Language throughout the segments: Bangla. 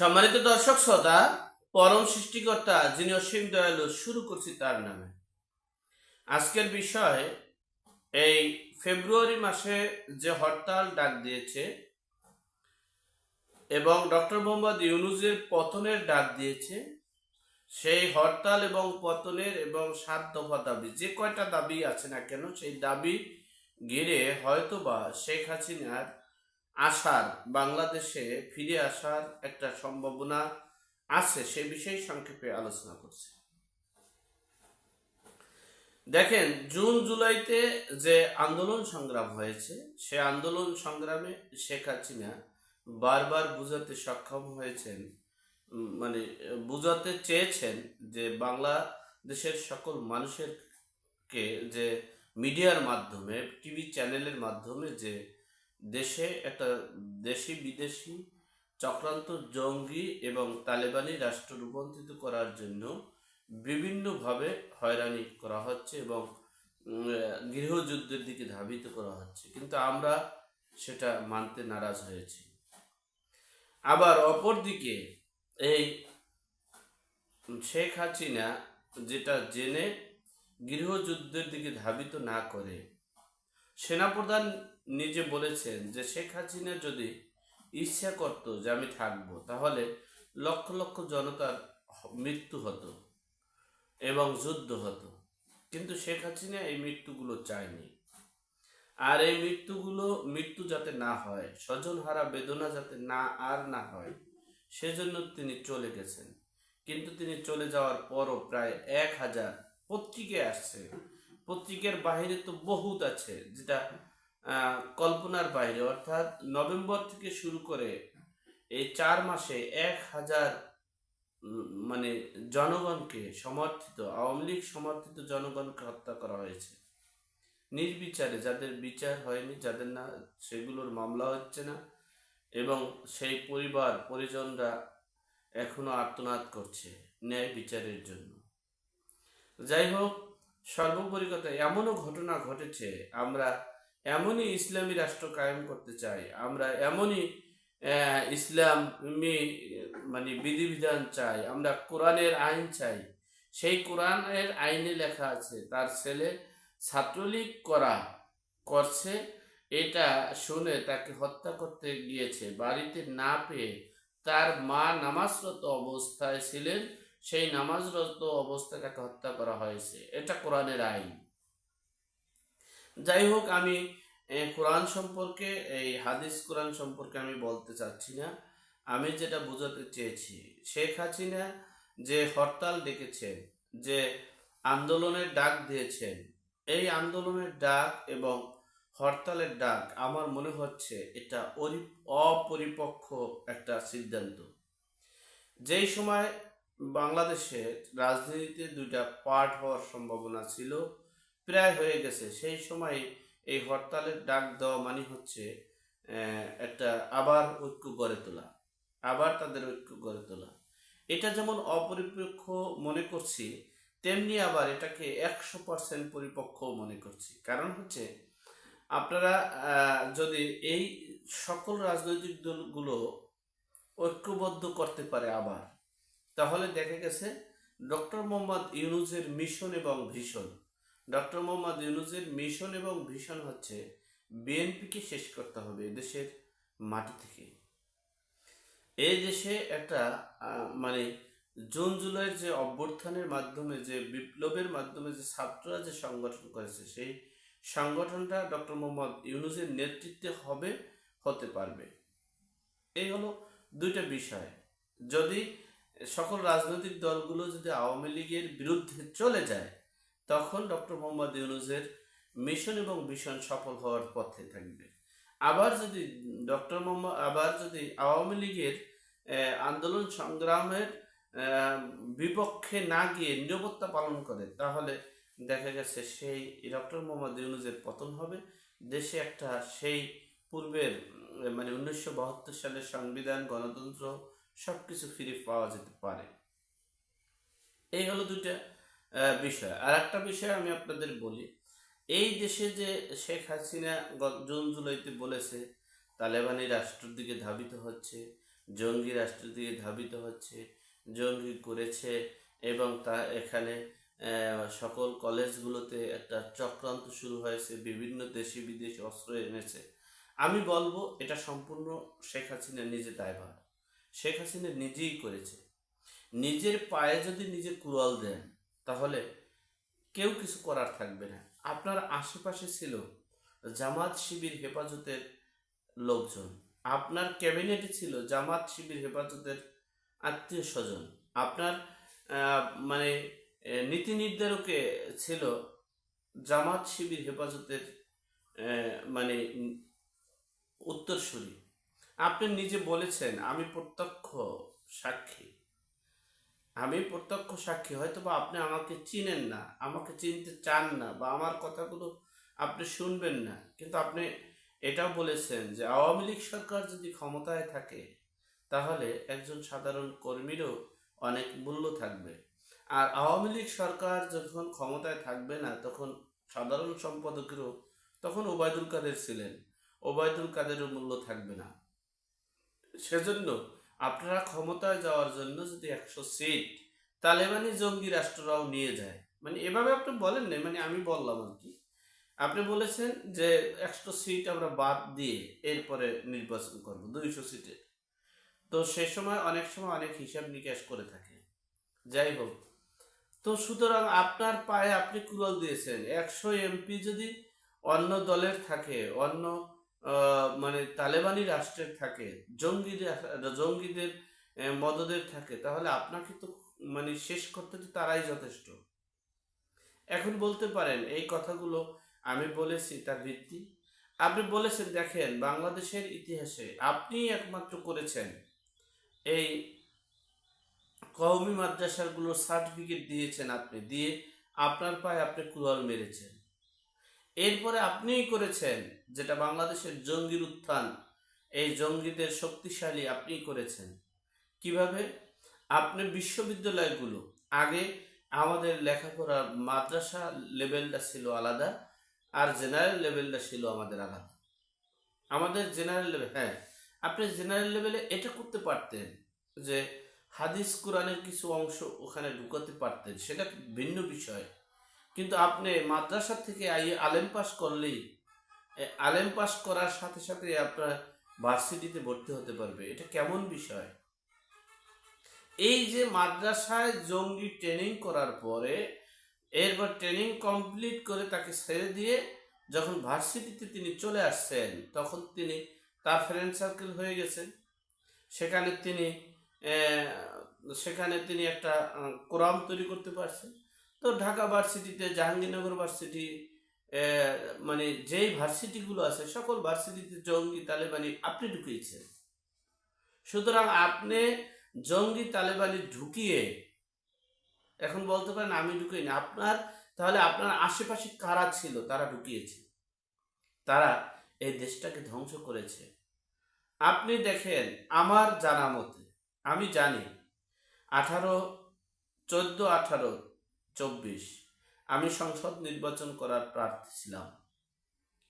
সম্মানিত দর্শক শ্রোতা, পরম সৃষ্টিকর্তা যিনি অসীম দয়ালু শুরু করছি তার নামে। আজকের বিষয়, এই ফেব্রুয়ারি মাসে যে হরতাল ডাক দিয়েছে এবং ডক্টর মোহাম্মদ ইউনুজের পতনের ডাক দিয়েছে, সেই হরতাল এবং পতনের এবং সাত দফা দাবি, যে কয়টা দাবি আছে না কেন, সেই দাবি ঘিরে হয়তোবা শেখ হাসিনার আসার বাংলাদেশে ফিরে আসার একটা সম্ভাবনা আছে, সে বিষয়ে সংক্ষেপে আলোচনা করছে। দেখেন, জুন, জুলাইতে যে আন্দোলন সংগ্রাম হয়েছে, সে আন্দোলন সংগ্রামে শেখ হাসিনা বারবার বুঝাতে সক্ষম হয়েছেন মানে বুঝাতে চেয়েছেন যে বাংলাদেশের সকল মানুষের কে যে মিডিয়ার মাধ্যমে, টিভি চ্যানেলের মাধ্যমে যে দেশে একটা দেশি বিদেশি চক্রান্ত জঙ্গি এবং তালেবানি রাষ্ট্র রূপান্তরিত করার জন্য বিভিন্নভাবে হয়রানি করা হচ্ছে এবং গৃহযুদ্ধের দিকে ধাবিত করা হচ্ছে। কিন্তু আমরা সেটা মানতে নারাজ হয়েছি। আবার অপরদিকে এই শেখ হাসিনা যেটা জেনে গৃহযুদ্ধের দিকে ধাবিত না করে সেনাপ্রধান নিজে বলেছেন যে শেখ হাসিনা যদি ইচ্ছা করত যে আমি থাকব, তাহলে লক্ষ লক্ষ জনতার মৃত্যু হতো এবং যুদ্ধ হতো। কিন্তু শেখ হাসিনা এই মৃত্যুগুলো চায়নি। আর এই মৃত্যুগুলো, মৃত্যু যাতে না হয়, স্বজনহারা বেদনা যাতে না, আর না হয়, সেজন্য তিনি চলে গেছেন। কিন্তু তিনি চলে যাওয়ার পরও প্রায় এক হাজার পত্রিকায় আসছে। পত্রিকার বাইরে তো বহুত আছে, যেটা কল্পনার বাইরে। অর্থাৎ নভেম্বর থেকে শুরু করে এই চার মাসে এক হাজার মানে জনগণকে সমর্থিত, আওয়ামী লীগ সমর্থিত জনগণকে হত্যা করা হয়েছে। নির্বিচারে যাদের বিচার হয়নি, যাদের না, সেগুলোর মামলা হচ্ছে না এবং সেই পরিবার, পরিজনরা এখনও আর্তনাদ করছে ন্যায় বিচারের জন্য। যাই হোক, সর্বোপরি কথা, এমনও ঘটনা ঘটেছে, আমরা এমনই ইসলামী রাষ্ট্র কায়েম করতে চাই। আমরা এমনই ইসলামী মানে বিধিবিধান চাই। আমরা কোরআনের আইন চাই। সেই কোরআনের আইনে লেখা আছে, তার ছেলে ছাত্রলীগ করা করছে, এটা শুনে তাকে হত্যা করতে গিয়েছে। বাড়িতে না পেয়ে তার মা নামাজরত অবস্থায় ছিলেন, সেই নামাজরত অবস্থায় তাকে হত্যা করা হয়েছে। এটা কোরআনের আইন। যাই হোক, আমি কোরআন সম্পর্কে, এই হাদিস কোরআন সম্পর্কে আমি বলতে চাচ্ছি না। আমি যেটা বোঝাতে চেয়েছি, শেখ হাসিনা যে হরতাল ডেকেছেন, যে আন্দোলনের ডাক দিয়েছেন, এই আন্দোলনের ডাক এবং হরতালের ডাক আমার মনে হচ্ছে এটা অপরিপক্ষ একটা সিদ্ধান্ত। যেই সময় বাংলাদেশে রাজনীতিতে দুইটা পার্ট হওয়ার সম্ভাবনা ছিল প্রায় হয়ে গেছে। সেই সময় এই হরতালের ডাক দেওয়া মানে হচ্ছে একটা আবার ঐক্য গড়ে তোলা, আবার তাদের ঐক্য গড়ে তোলা। এটা যেমন অপরিপক্ষ মনে করছি, তেমনি আবার এটাকে একশো পার্সেন্ট পরিপক্ষ মনে করছি। কারণ হচ্ছে, আপনারা যদি এই সকল রাজনৈতিক দলগুলো ঐক্যবদ্ধ করতে পারে আবার, তাহলে দেখা গেছে, ডক্টর মোহাম্মদ ইউনুসের মিশন এবং ভিশন ডক্টর মোহাম্মদ ইউনুসের মিশন এবং ভিশন হচ্ছে বিএনপিকে শেষ করতে হবে দেশের মাটি থেকে। এই দেশে একটা মানে জুন জুলাইয়ের যে অভ্যুত্থানের মাধ্যমে, যে বিপ্লবের মাধ্যমে যে ছাত্ররা যে সংগঠন করেছে, সেই সংগঠনটা ডক্টর মোহাম্মদ ইউনুসের নেতৃত্বে হবে, হতে পারবে। এই হলো দুইটা বিষয়। যদি সকল রাজনৈতিক দলগুলো যদি আওয়ামী লীগের বিরুদ্ধে চলে যায় তখন ডক্টর মোহাম্মদ ইউনুসের মিশন এবং ভিশন সফল হওয়ার পথে থাকবে। আবার যদি ডক্টর মোহাম্মদ আবার যদি আওয়ামী লীগের আন্দোলন সংগ্রামের বিপক্ষে না গিয়ে নিরাপত্তা পালন করে তাহলে দেখা গেছে সেই ডক্টর মোহাম্মদ ইউনুসের পতন হবে। দেশে একটা সেই পূর্বের মানে উনিশশো বাহাত্তর সালের সংবিধান গণতন্ত্র সবকিছু ফিরে পাওয়া যেতে পারে। এই হলো দুইটা। আহ, বিষয়। আর একটা বিষয় আমি আপনাদের বলি, এই দেশে যে শেখ হাসিনা জুন জুলাইতে বলেছে, তালেবানি রাষ্ট্রের দিকে ধাবিত হচ্ছে, জঙ্গি রাষ্ট্রের দিকে ধাবিত হচ্ছে, জঙ্গি করেছে এবং তা এখানে সকল কলেজগুলোতে একটা চক্রান্ত শুরু হয়েছে, বিভিন্ন দেশি বিদেশি অস্ত্র এনেছে। আমি বলব, এটা সম্পূর্ণ শেখ হাসিনা নিজে দায়ভার। শেখ হাসিনা নিজেই করেছে। নিজের পায়ে যদি নিজে কুড়াল দেন তাহলে কেউ কিছু করার থাকবে না। আপনার আশেপাশে ছিল জামাত শিবির হেফাজতের লোকজন। আপনার ক্যাবিনেটে ছিল জামাত শিবির হেফাজতের আত্মীয় স্বজন। আপনার মানে নীতি নির্ধারকে ছিল জামাত শিবির হেফাজতের মানে উত্তরসূরি। আপনি নিজে বলেছেন, আমি প্রত্যক্ষ সাক্ষী। আমি প্রত্যক্ষ সাক্ষী হয়তো বা আপনি আমাকে চিনেন না, আমাকে চিনতে চান না, বা আমার কথাগুলো আপনি শুনবেন না। কিন্তু আপনি এটাও বলেছেন যে আওয়ামী লীগ সরকার যদি ক্ষমতায় থাকে, তাহলে একজন সাধারণ কর্মীরও অনেক মূল্য থাকবে। আর আওয়ামী লীগ সরকার যখন ক্ষমতায় থাকবে না, তখন সাধারণ সম্পাদকেরও, তখন ওবায়দুল কাদের ছিলেন, ওবায়দুল কাদেরও মূল্য থাকবে না। সেজন্য আপনারা ক্ষমতায় যাওয়ার জন্য যদি একশো সিট তালেবানি জঙ্গি রাষ্ট্ররাও নিয়ে যায়। মানে এভাবে আপনি বলেন না মানে আমি বললাম আর কি। আপনি বলেছেন যে একশো সিট আমরা বাদ দিয়ে এরপরে নির্বাচন করব, দুইশো সিটে তো সে সময় অনেক সময় অনেক হিসাব নিকাশ করে থাকে। যাই হোক, তো সুতরাং আপনার পায়ে আপনি কুড়াল দিয়েছেন। একশো এমপি যদি অন্য দলের থাকে, অন্য মানে তালেবানি রাষ্ট্রের থাকে, জঙ্গিদের জঙ্গিদের মদদের থাকে, তাহলে আপনাকে তো মানে শেষ করতে তো তারাই যথেষ্ট। এখন বলতে পারেন, এই কথাগুলো আমি বলেছি, তার ভিত্তি। আপনি বলেছেন, দেখেন, বাংলাদেশের ইতিহাসে আপনি একমাত্র করেছেন এই কওমি মাদ্রাসাগুলোর সার্টিফিকেট দিয়েছেন আপনি, দিয়ে আপনার পায়ে আপনি কুড়াল মেরেছেন। এরপরে আপনিই করেছেন যেটা বাংলাদেশের জঙ্গির উত্থান, এই জঙ্গিদের শক্তিশালী আপনিই করেছেন। কীভাবে? আপনি বিশ্ববিদ্যালয়গুলো, আগে আমাদের লেখাপড়া মাদ্রাসা লেভেলটা ছিল আলাদা আর জেনারেল লেভেলটা ছিল আমাদের আলাদা। আমাদের জেনারেল লেভেল হ্যাঁ আপনি জেনারেল লেভেলে এটা করতে পারতেন যে হাদিস কোরআনের কিছু অংশ ওখানে ঢুকাতে পারতেন, সেটা ভিন্ন বিষয়। কিন্তু আপনি মাদ্রাসা থেকে আলেম পাস করলেই আলেম পাস করার সাথে সাথে আপনার ভার্সিটিতে ভর্তি হতে পারবে। এটা কেমন বিষয়? এই যে মাদ্রাসায় জঙ্গি ট্রেনিং করার পরে, এরপর ট্রেনিং কমপ্লিট করে তাকে ছেড়ে দিয়ে যখন ভার্সিটিতে তিনি চলে আসছেন, তখন তিনি তার ফ্রেন্ড সার্কেল হয়ে গেছেন। সেখানে তিনি সেখানে তিনি একটা কোরাম তৈরি করতে পারছেন। তো ঢাকা ভার্সিটিতে, জাহাঙ্গীরনগর ভার্সিটি মানে যেই ভার্সিটিগুলো আছে, সকল ভার্সিটিতে জঙ্গি তালেবানি আপনি ঢুকিয়েছেন। সুতরাং আপনি জঙ্গি তালেবানি ঢুকিয়ে, এখন বলতে পারেন আমি ঢুকিনি, আপনার, তাহলে আপনার আশেপাশে কারা ছিল, তারা ঢুকিয়েছে। তারা এই দেশটাকে ধ্বংস করেছে। আপনি দেখেন, আমার জানা মতে আমি জানি, আঠারো, চোদ্দ, আঠারো চব্বিশ। আমি সংসদ নির্বাচন করার প্রার্থী ছিলাম।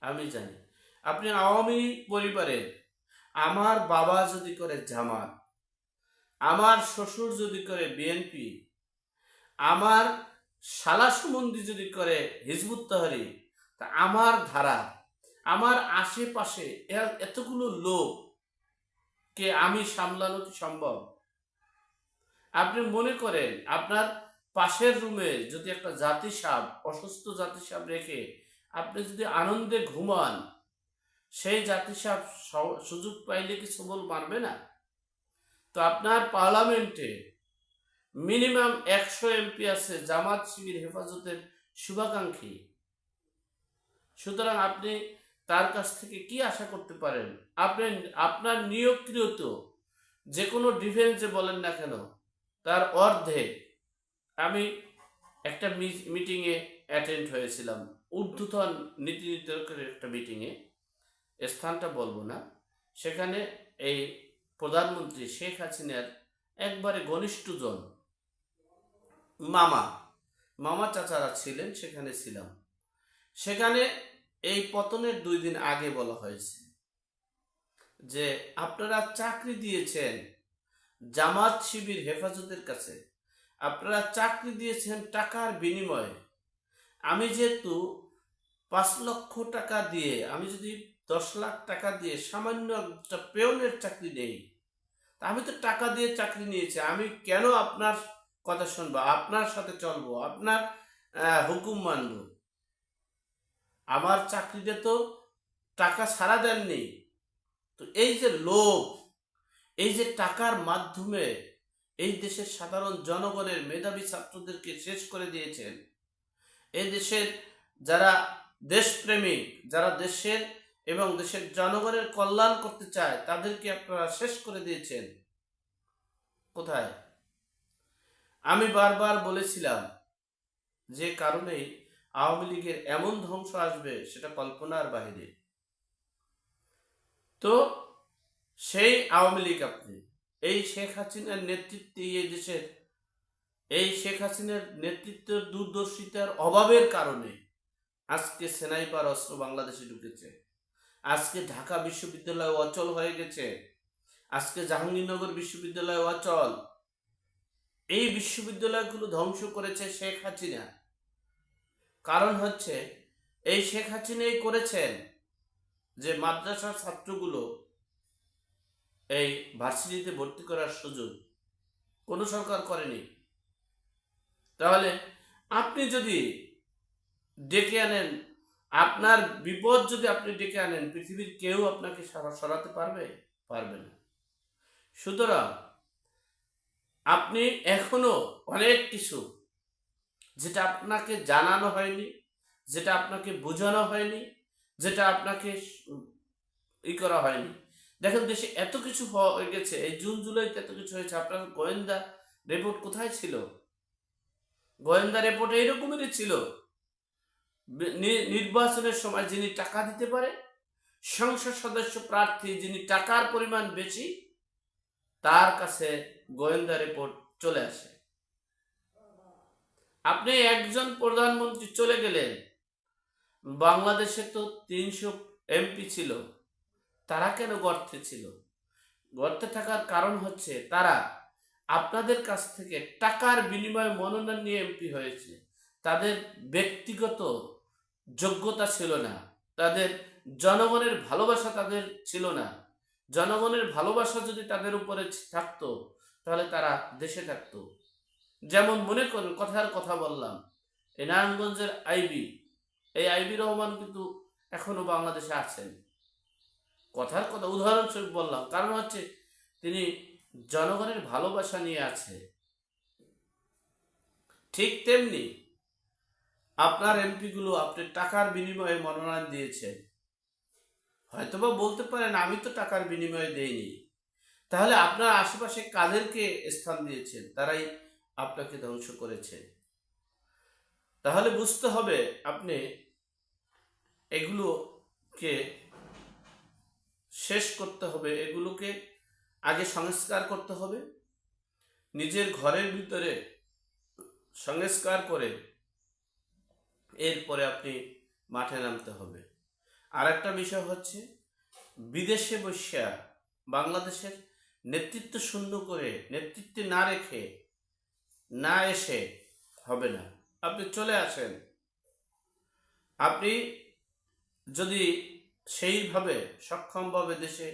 আমি জানি, আপনি আওয়ামী পরিবারের। আমার বাবা যদি করে জামাত, আমার শ্বশুর যদি করে বিএনপি, আমার শালা সুমন্দি যদি করে হিজবুত তাহারি, তা আমার ধারা, আমার আশেপাশে এতগুলো লোক কে আমি সামলানো কি সম্ভব? আপনি মনে করেন আপনার পাশের রুমে যদি একটা জাতি সাপ অসুস্থ জাতি সাপ রেখে আপনি যদি আনন্দে ঘুমান, সেই জাতি সাপ সুযোগ পাইলে কি সবল মারবে না? তো আপনার পার্লামেন্টে মিনিমাম একশো এমপি আছে জামাত শিবির হেফাজতের শুভাকাঙ্ক্ষী। সুতরাং আপনি তার কাছ থেকে কি আশা করতে পারেন? আপনি, আপনার নিয়োগকৃত যে কোনো ডিফেন্সে বলেন না কেন, তার অর্ধেক আমি একটা মিটিংয়ে অ্যাটেন্ড হয়েছিলাম। ঊর্ধ্বতন নীতি নির্ধারকের একটা মিটিংয়ে স্থানটা বলব না। সেখানে এই প্রধানমন্ত্রী শেখ হাসিনার একবারে ঘনিষ্ঠজন মামা মামা চাচারা ছিলেন, সেখানে ছিলাম। সেখানে এই পতনের দুই দিন আগে বলা হয়েছে যে, আপনারা চাকরি দিয়েছেন জামাত শিবির হেফাজতের কাছে। আপনারা চাকরি দিয়েছেন টাকার বিনিময়ে। আমি যেহেতু পাঁচ লক্ষ টাকা দিয়ে, আমি যদি দশ লাখ টাকা দিয়ে সামান্য একটা পেওনের চাকরি নেই আমি তো টাকা দিয়ে চাকরি নিয়েছি, আমি কেন আপনার কথা শুনব, আপনার সাথে চলবো, আপনার হুকুম মানব? আমার চাকরিতে তো টাকা ছাড়া দেননি। তো এই যে লোভ, এই যে টাকার মাধ্যমে এই দেশের সাধারণ জনগণের মেধাবী ছাত্রদেরকে শেষ করে দিয়েছেন। এই দেশের যারা দেশপ্রেমিক, যারা দেশের এবং দেশের জনগণের কল্যাণ করতে চায়, তাদেরকে আপনারা শেষ করে দিয়েছেন। কোথায়? আমি বারবার বলেছিলাম, যে কারণেই আওয়ামী লীগের এমন ধ্বংস আসবে, সেটা কল্পনার বাইরে তো সেই আওয়ামী লীগ আপনি এই শেখ হাসিনার নেতৃত্বে এই দেশের, এই শেখ হাসিনার নেতৃত্বের দূরদর্শিতার অভাবের কারণে আজকে সেনাইপার অস্ত্র বাংলাদেশে ঢুকেছে। আজকে ঢাকা বিশ্ববিদ্যালয় অচল হয়ে গেছে। আজকে জাহাঙ্গীরনগর বিশ্ববিদ্যালয় অচল। এই বিশ্ববিদ্যালয়গুলো ধ্বংস করেছে শেখ হাসিনা। কারণ হচ্ছে, এই শেখ হাসিনাই করেছেন যে মাদ্রাসার ছাত্রগুলো এই ভার্সিটিতে ভর্তি করার সুযোগ কোনো সরকার করেনি। তাহলে আপনি যদি ডেকে আনেন, আপনার বিপদ যদি আপনি ডেকে আনেন, পৃথিবীর কেউ আপনাকে সরা- সরাতে পারবে? পারবে না। সুতরাং আপনি এখনও অনেক কিছু যেটা আপনাকে জানানো হয়নি, যেটা আপনাকে বোঝানো হয়নি, যেটা আপনাকে ই করা হয়নি। দেখেন দেশে এত কিছু হয়ে গেছে, এই জুন, জুলাইতে এত কিছু হয়েছে, আপনার গোয়েন্দা রিপোর্ট কোথায় ছিল? গোয়েন্দা রিপোর্ট এইরকমেরই ছিল। নির্বাচনের সময় যিনি টাকা দিতে পারে, সংসদ সদস্য প্রার্থী যিনি টাকার পরিমাণ বেশি, তার কাছে গোয়েন্দা রিপোর্ট চলে আসে। আপনি একজন প্রধানমন্ত্রী চলে গেলেন, বাংলাদেশে তো তিনশো এমপি ছিল। তারা কেন গর্তে ছিল? গর্তে থাকার কারণ হচ্ছে তারা আপনাদের কাছ থেকে টাকার বিনিময়ে মনোনয়ন নিয়ে এমপি হয়েছে। তাদের ব্যক্তিগত যোগ্যতা ছিল না। তাদের জনগণের ভালোবাসা তাদের ছিল না। জনগণের ভালোবাসা যদি তাদের উপরে থাকতো, তাহলে তারা দেশে থাকতো। যেমন মনে করুন কথার কথা বললাম এই নারায়ণগঞ্জের আইবি, এই আইবি রহমান কিন্তু এখনও বাংলাদেশে আছেন। কথার কথা, উদাহরণস্বরূপ বললাম, কারণ হচ্ছে তিনি জনগণের ভালোবাসা নিয়ে আছে। ঠিক তেমনি আপনার এমপিগুলো আপনি টাকার বিনিময়ে মনোনয়ন দিয়েছেন। হয়তোবা বলতে পারেন, আমি তো টাকার বিনিময়ে দেইনি। তাহলে আপনার আশেপাশে কাদেরকে স্থান দিয়েছেন? তারাই আপনাকে ধ্বংস করেছে তাহলে বুঝতে হবে আপনি এগুলোকে শেষ করতে হবে, এগুলোকে আগে সংস্কার করতে হবে। নিজের ঘরের ভিতরে সংস্কার করে এরপরে আপনি মাঠে নামতে হবে। আর একটা বিষয় হচ্ছে, বিদেশে বসিয়া বাংলাদেশের নেতৃত্ব শূন্য করে, নেতৃত্বে না রেখে, না এসে হবে না। আপনি চলে আসেন। আপনি যদি সেইভাবে সক্ষমভাবে দেশে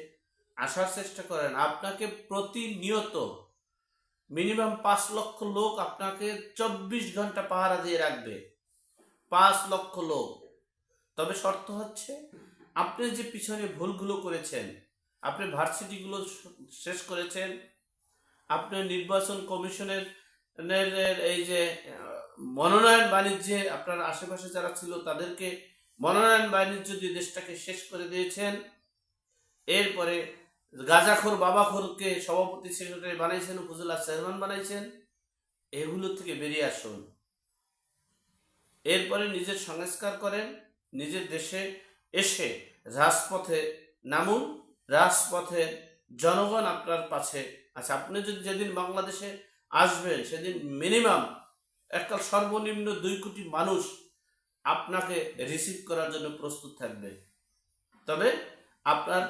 আসার চেষ্টা করেন। আপনাকে প্রতিনিয়ত মিনিমাম পাঁচ লক্ষ লোক আপনাকে চব্বিশ ঘণ্টা পাহারা দিয়ে রাখবে। পাঁচ লক্ষ লোক। তবে শর্ত হচ্ছে, আপনি যে পিছনে ভুলগুলো করেছেন, আপনি ভার্সিটিগুলো শেষ করেছেন, আপনি নির্বাচন কমিশনের এই যে মনোনয়ন বাণিজ্যে আপনার আশেপাশে যারা ছিল তাদেরকে মনোনয়ন বাণিজ্য দিয়ে দেশটাকে শেষ করে দিয়েছেন। এরপরে গাজাখোর, বাবাখোরকে সভাপতি সেক্রেটারি বানাইছেন, উপজেলা চেয়ারম্যান বানাইছেন। এগুলো থেকে বেরিয়ে আসুন। এরপরে নিজের সংস্কার করেন, নিজের দেশে এসে রাজপথে নামুন। রাজপথে জনগণ আপনার পাশে আচ্ছা আপনি যদি যেদিন বাংলাদেশে আসবেন, সেদিন মিনিমাম একটা সর্বনিম্ন দুই কোটি মানুষ আপনাকে রিসিভ করার জন্য প্রস্তুত থাকবে। তবে আপনার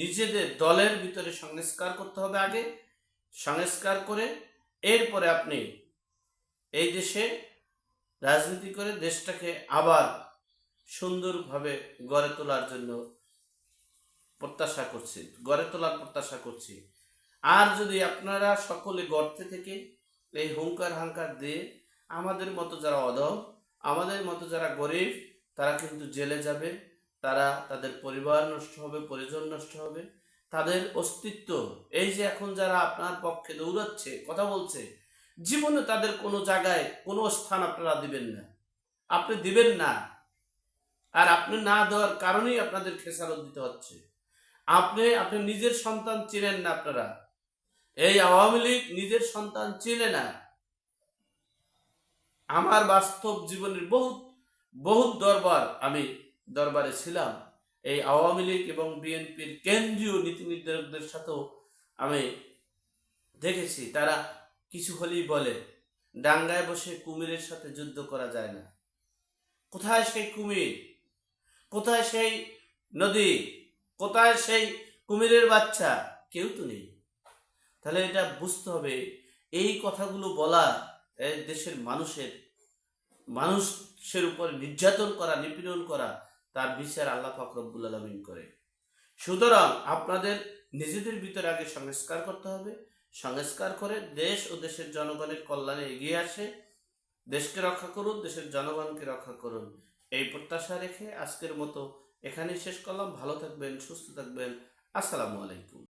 নিজেদের দলের ভিতরে সংস্কার করতে হবে আগে। সংস্কার করে এরপরে আপনি এই দেশে রাজনীতি করে দেশটাকে আবার সুন্দরভাবে গড়ে তোলার জন্য প্রত্যাশা করছি, গড়ে তোলার প্রত্যাশা করছি। আর যদি আপনারা সকলে গর্তে থেকে এই হুঙ্কার হাঙ্কার দিয়ে আমাদের মতো যারা অধম আমাদের মতো যারা গরিব, তারা কিন্তু জেলে যাবে, তারা তাদের পরিবার নষ্ট হবে, পরিজন নষ্ট হবে। তাদের অস্তিত্ব, এই যে এখন যারা আপনার পক্ষে দৌড়াচ্ছে, কথা বলছে, জীবনে তাদের কোনো জায়গায় কোনো স্থান আপনারা দিবেন না। আপনি দিবেন না। আর আপনি না দেওয়ার কারণেই আপনাদের খেসারত দিতে হচ্ছে। আপনি আপনি নিজের সন্তান চিনেন না আপনারা। এই আওয়ামী লীগ নিজের সন্তান চিনে না। আমার বাস্তব জীবনের বহুত বহুত দরবার আমি দরবারে ছিলাম। এই আওয়ামী লীগ এবং বিএনপির কেন্দ্রীয় নীতি নির্ধারকদের সাথেও আমি দেখেছি, তারা কিছু হলেই বলে, ডাঙ্গায় বসে কুমিরের সাথে যুদ্ধ করা যায় না। কোথায় সেই কুমির? কোথায় সেই নদী? কোথায় সেই কুমিরের বাচ্চা? কেউ তো নেই। তাহলে এটা বুঝতে হবে, এই কথাগুলো বলা এই দেশের মানুষের মানুষের উপর নির্যাতন করা, নিপীড়ন করা, তার বিচার আল্লাহ ফাকরবুল আলমিন করে। সুতরাং আপনাদের নিজেদের ভিতরে আগে সংস্কার করতে হবে। সংস্কার করে দেশ ও দেশের জনগণের কল্যাণে এগিয়ে আসে। দেশকে রক্ষা করুন, দেশের জনগণকে রক্ষা করুন। এই প্রত্যাশা রেখে আজকের মতো এখানেই শেষ করলাম। ভালো থাকবেন, সুস্থ থাকবেন। আসসালামু আলাইকুম।